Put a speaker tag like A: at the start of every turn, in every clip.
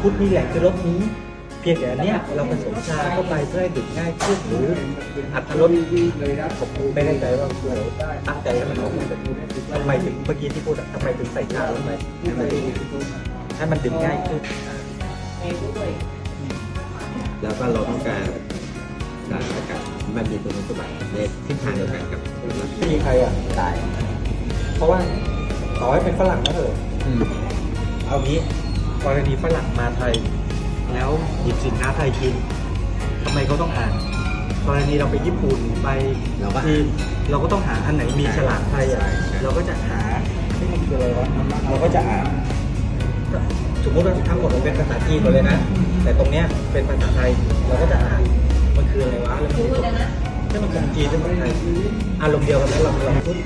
A: คุดมีแหล่งคือรสนี้ เพียงแต่อันเนี้ยเราผสมชาเข้าไปเพื่อให้ดื่มง่ายขึ้นหรืออัตรสผมไม่แน่ใจว่าเราตั้งใจให้มันออกมาแบบนี้ทำไมถึงเมื่อกี้ที่พูดอะทำไมถึงใส่ชาลงไปให้มันให้มันดื่มง่ายขึ้น
B: แล้วก็เราต้องการสารสกัดมันมีคุณสมบัติในทิศทางเดียวกันกับ
A: ไม่มีใครอะตาย เพราะว่าต่อให้เป็นฝรั่งก็เถอะ
B: อืม
A: เอางี้ กรณีฝรั่งมาไทย แล้วหยิบสินค้าไทยกินทำไมเขาต้องอ่าน กรณีเราไปญี่ปุ่นไป
B: เราก็
A: จีนเราก็ต้องหาอันไหนมีฉลากไทยอะ
B: ใช่ใช่
A: เราก็จะหาที่มันคืออะไรวะเราก็จะอ่าน สมมติว่าทั้งหมดมันเป็นภาษาจีนหมดเลยนะ แต่ตรงเนี้ยเป็นภาษาไทยเราก็จะอ่านมันคืออะไรวะแล้วมันคือถ้ามันเป็นจีนหรือเป็นไทยอารมณ์เดียวกันแล้วเราเราพูด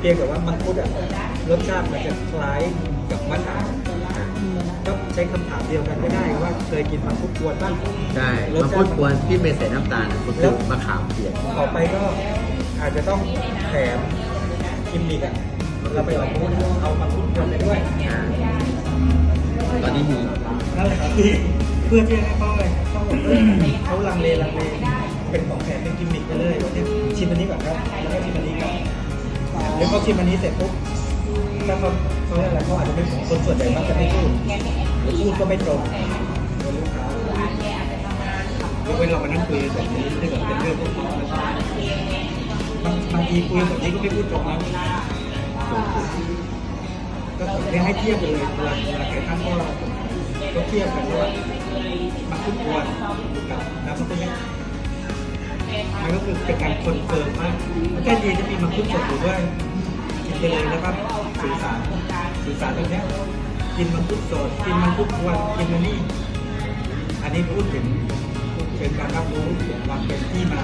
A: เพียงแต่ว่ามังคุดอะ รสชาติมันจะคล้ายกับมะขามก็ใช้คำถามเดียวกันก็ได้ว่าเคยกินมังคุดกวนบ้าง
B: ใช่มาพูดกวนที่ไม่ใส่น้ำตาลมันคือมะขามเปียก
A: ต่อไปก็อาจจะต้องแถมกิมมิกอะเราไปเอามังคุดเอามังคุดกวนไปด้วย
B: อ่าตอนนี้มี
A: นั่นแหละครับที่เพื่อที่ให้เขาอะไรเขาบอกเออเขาลังเลลังเลเป็นของแถมเป็นกิมมิคไปเลยว่าเนี่ยชิมอันนี้ก่อนครับแล้วก็ชิมอันนี้ก่อนเดี๋ยวเขาชิมอันนี้เสร็จปุ๊บ ถ้าเขาเขาเรียกอะไรเขาอาจจะไม่คนส่วนใหญ่มักจะไม่พูดหรือพูดก็ไม่ตรงกับลูกค้ายกเว้นเรามานั่งคุยแบบนี้ถ้าเกิดเป็นเรื่องพวกนี้บางบางทีคุยแบบนี้ก็ไม่พูดตรงนะก็แค่ให้เทียบไปเลยเวลาเวลาใครตั้งข้อก็เทียบกันว่ามันคุดกวนกับน้ำมันคุดเนี่ยมันก็คือเป็นการคอนเฟิร์มว่ามันแค่ดีที่มีมังคุดสดด้วย กินไปเลยนะครับสื่อสารสื่อสารตรงนี้กินมังคุดสดกินมังคุดกวนกินมันนี่อันนี้พูดถึงเป็นการรับรู้ถึงความเป็นที่มา